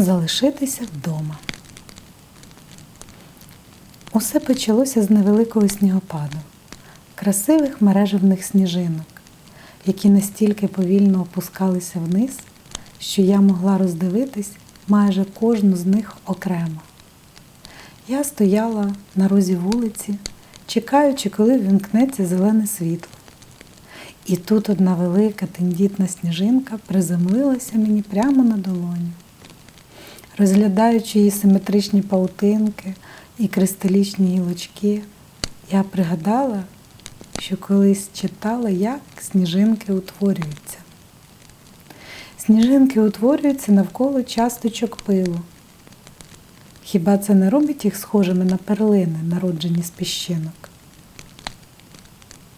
Залишитися вдома. Усе почалося з невеликого снігопаду, красивих мережевних сніжинок, які настільки повільно опускалися вниз, що я могла роздивитись майже кожну з них окремо. Я стояла на розі вулиці, чекаючи, коли вімкнеться зелене світло. І тут одна велика тендітна сніжинка приземлилася мені прямо на долоню. Розглядаючи її симетричні паутинки і кристалічні гілочки, я пригадала, що колись читала, як сніжинки утворюються. Сніжинки утворюються навколо часточок пилу. Хіба це не робить їх схожими на перлини, народжені з піщинок?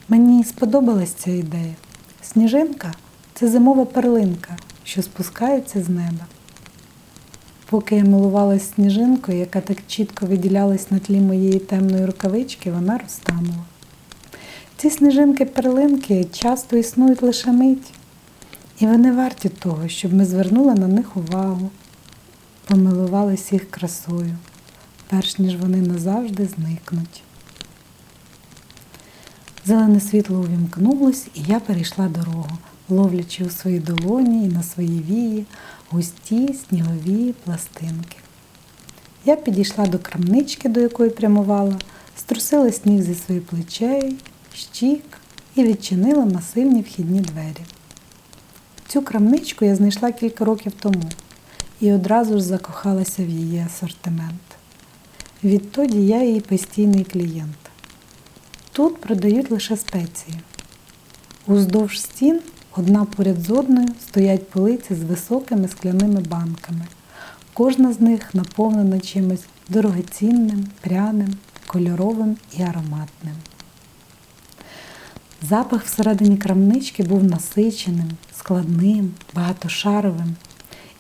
Мені сподобалась ця ідея. Сніжинка це зимова перлинка, що спускається з неба. Поки я милувалась сніжинкою, яка так чітко виділялась на тлі моєї темної рукавички, вона розтанула. Ці сніжинки-перлинки часто існують лише мить, і вони варті того, щоб ми звернули на них увагу, помилувалися їх красою, перш ніж вони назавжди зникнуть. Зелене світло увімкнулось, і я перейшла дорогу, ловлячи у свої долоні і на свої вії густі снігові пластинки. Я підійшла до крамнички, до якої прямувала, струсила сніг зі своїх плечей, щік і відчинила масивні вхідні двері. Цю крамничку я знайшла кілька років тому і одразу ж закохалася в її асортимент. Відтоді я її постійний клієнт. Тут продають лише спеції. Уздовж стін одна поряд з одною стоять полиці з високими скляними банками. Кожна з них наповнена чимось дорогоцінним, пряним, кольоровим і ароматним. Запах всередині крамнички був насиченим, складним, багатошаровим.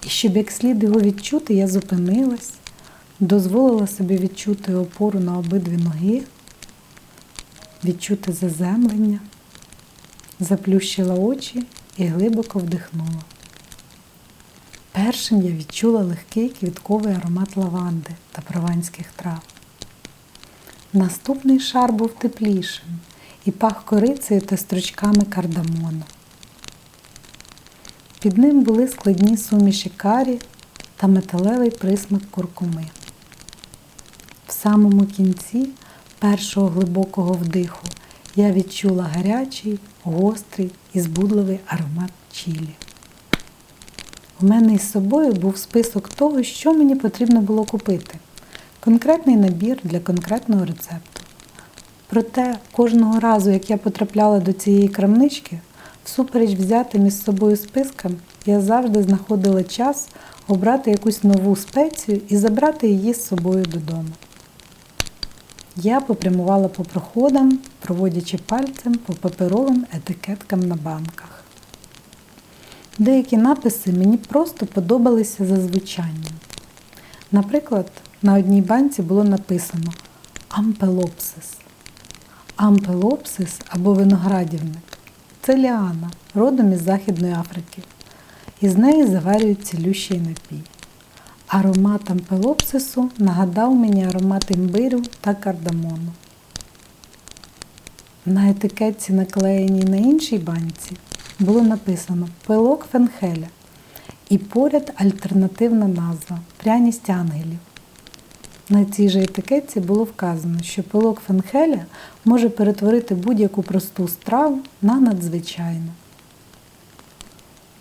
І щоб як слід його відчути, я зупинилась, дозволила собі відчути опору на обидві ноги, відчути заземлення, заплющила очі і глибоко вдихнула. Першим я відчула легкий квітковий аромат лаванди та прованських трав. Наступний шар був теплішим і пах корицею та стручками кардамону. Під ним були складні суміші карі та металевий присмак куркуми. В самому кінці першого глибокого вдиху я відчула гарячий, гострий і збудливий аромат чілі. У мене із собою був список того, що мені потрібно було купити. Конкретний набір для конкретного рецепту. Проте кожного разу, як я потрапляла до цієї крамнички, всупереч взятим із собою спискам, я завжди знаходила час обрати якусь нову спецію і забрати її з собою додому. Я попрямувала по проходам, проводячи пальцем по паперовим етикеткам на банках. Деякі написи мені просто подобалися за звучанням. Наприклад, на одній банці було написано Ампелопсис. Ампелопсис або виноградівник це ліана, родом із Західної Африки. Із неї заварюють цілющий напій. Аромат ампелопсису нагадав мені аромат імбирю та кардамону. На етикетці, наклеєній на іншій банці, було написано пилок фенхеля і поряд альтернативна назва пряність ангелів. На цій же етикетці було вказано, що пилок фенхеля може перетворити будь-яку просту страву на надзвичайну.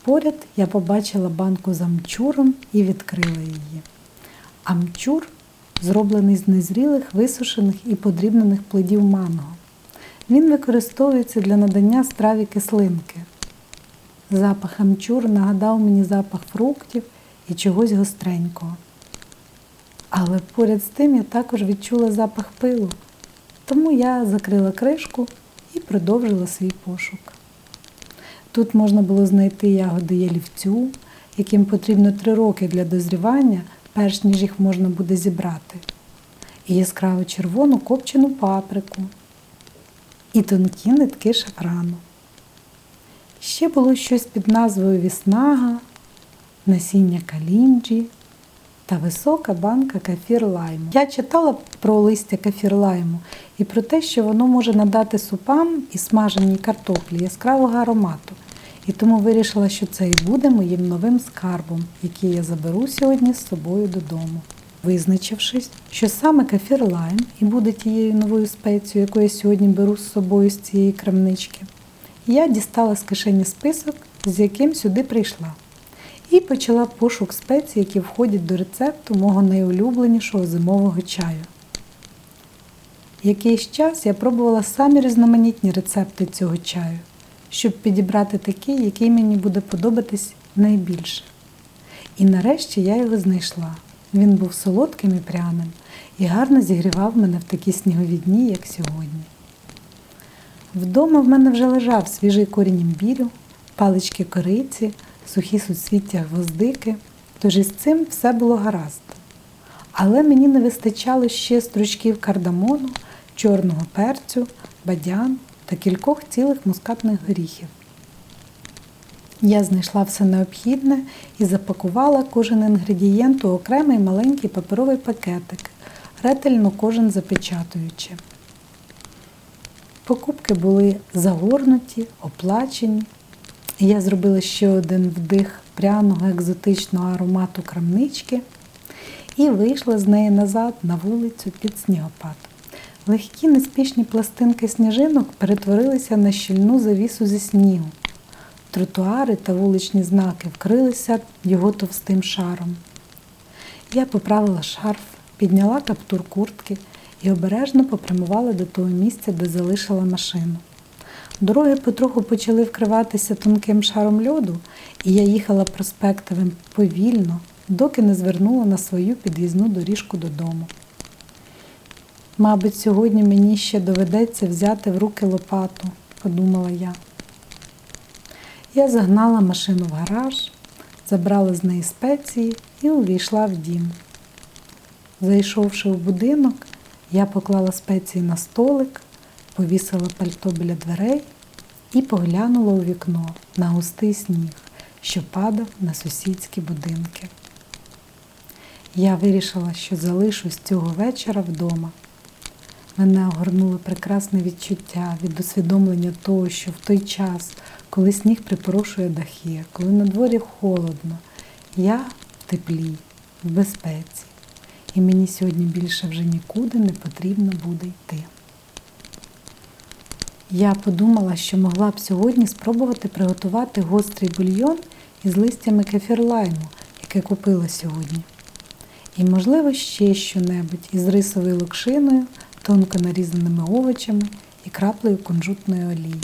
Поряд я побачила банку з амчуром і відкрила її. Амчур зроблений з незрілих, висушених і подрібнених плодів манго. Він використовується для надання страві кислинки. Запах амчур нагадав мені запах фруктів і чогось гостренького. Але поряд з тим я також відчула запах пилу, тому я закрила кришку і продовжила свій пошук. Тут можна було знайти ягоди ялівцю, яким потрібно три роки для дозрівання, перш ніж їх можна буде зібрати, і яскраво червону копчену паприку, і тонкі нитки шафрану. Ще було щось під назвою віснага, насіння калінджі та висока банка кефір лайму. Я читала про листя кефір лайму і про те, що воно може надати супам і смаженій картоплі яскравого аромату. І тому вирішила, що це і буде моїм новим скарбом, який я заберу сьогодні з собою додому. Визначившись, що саме кефір лайм і буде тією новою спецією, яку я сьогодні беру з собою з цієї крамнички, я дістала з кишені список, з яким сюди прийшла, і почала пошук спецій, які входять до рецепту мого найулюбленішого зимового чаю. Якийсь час я пробувала самі різноманітні рецепти цього чаю, щоб підібрати такий, який мені буде подобатись найбільше. І нарешті я його знайшла. Він був солодким і пряним і гарно зігрівав мене в такі снігові дні, як сьогодні. Вдома в мене вже лежав свіжий корінь імбірю, палички кориці, сухі суцвіття гвоздики, тож із цим все було гаразд. Але мені не вистачало ще стручків кардамону, чорного перцю, бадян та кількох цілих мускатних горіхів. Я знайшла все необхідне і запакувала кожен інгредієнт у окремий маленький паперовий пакетик, ретельно кожен запечатуючи. Покупки були загорнуті, оплачені. Я зробила ще один вдих пряного екзотичного аромату крамнички і вийшла з неї назад на вулицю під снігопад. Легкі неспішні пластинки сніжинок перетворилися на щільну завісу зі снігу. Тротуари та вуличні знаки вкрилися його товстим шаром. Я поправила шарф, підняла каптур куртки і обережно попрямувала до того місця, де залишила машину. Дороги потроху почали вкриватися тонким шаром льоду, і я їхала проспектовим повільно, доки не звернула на свою під'їзну доріжку додому. Мабуть, сьогодні мені ще доведеться взяти в руки лопату, подумала я. Я загнала машину в гараж, забрала з неї спеції і увійшла в дім. Зайшовши в будинок, я поклала спеції на столик, повісила пальто біля дверей і поглянула у вікно на густий сніг, що падав на сусідські будинки. Я вирішила, що залишусь цього вечора вдома. Мене огорнуло прекрасне відчуття від усвідомлення того, що в той час, коли сніг припорошує дахи, коли на дворі холодно, я в теплі, в безпеці, і мені сьогодні більше вже нікуди не потрібно буде йти. Я подумала, що могла б сьогодні спробувати приготувати гострий бульйон із листями кефірлайму, яке купила сьогодні. І, можливо, ще що-небудь із рисовою локшиною, тонко нарізаними овочами і краплею кунжутної олії.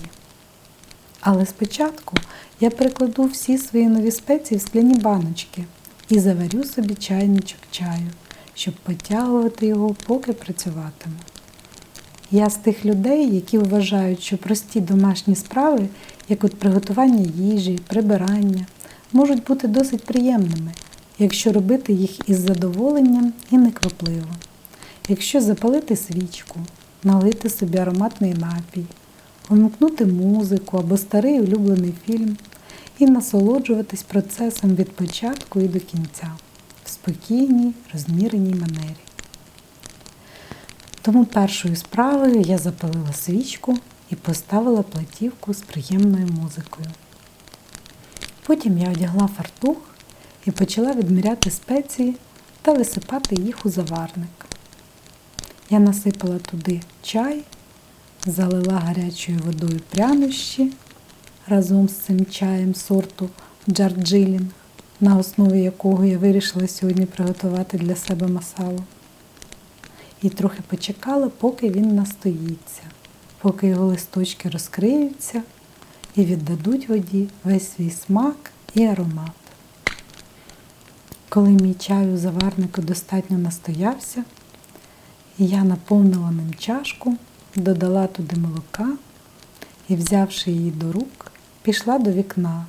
Але спочатку я перекладу всі свої нові спеції в скляні баночки і заварю собі чайничок чаю, щоб потягувати його, поки працюватиму. Я з тих людей, які вважають, що прості домашні справи, як от приготування їжі, прибирання, можуть бути досить приємними, якщо робити їх із задоволенням і неквапливо. Якщо запалити свічку, налити собі ароматний напій, вимкнути музику або старий улюблений фільм і насолоджуватись процесом від початку і до кінця в спокійній, розміреній манері. Тому першою справою я запалила свічку і поставила платівку з приємною музикою. Потім я одягла фартух і почала відміряти спеції та висипати їх у заварник. Я насипала туди чай, залила гарячою водою прянощі разом з цим чаєм сорту джарджилінг, на основі якого я вирішила сьогодні приготувати для себе масалу. І трохи почекала, поки він настоїться, поки його листочки розкриються і віддадуть воді весь свій смак і аромат. Коли мій чай у заварнику достатньо настоявся, я наповнила ним чашку, додала туди молока і, взявши її до рук, пішла до вікна,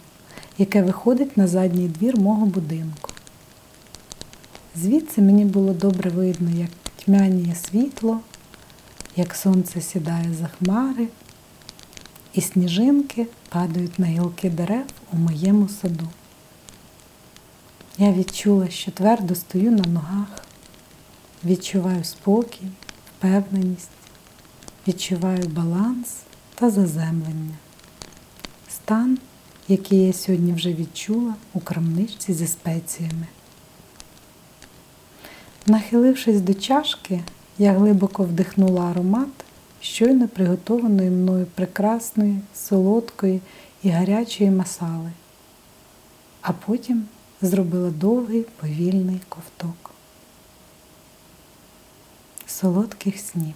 яке виходить на задній двір мого будинку. Звідси мені було добре видно, як тьмяніє світло, як сонце сідає за хмари, і сніжинки падають на гілки дерев у моєму саду. Я відчула, що твердо стою на ногах, відчуваю спокій, впевненість, відчуваю баланс та заземлення. Стан, який я сьогодні вже відчула у крамничці зі спеціями. Нахилившись до чашки, я глибоко вдихнула аромат щойно приготованої мною прекрасної, солодкої і гарячої масали, а потім зробила довгий повільний ковток. Солодких снів.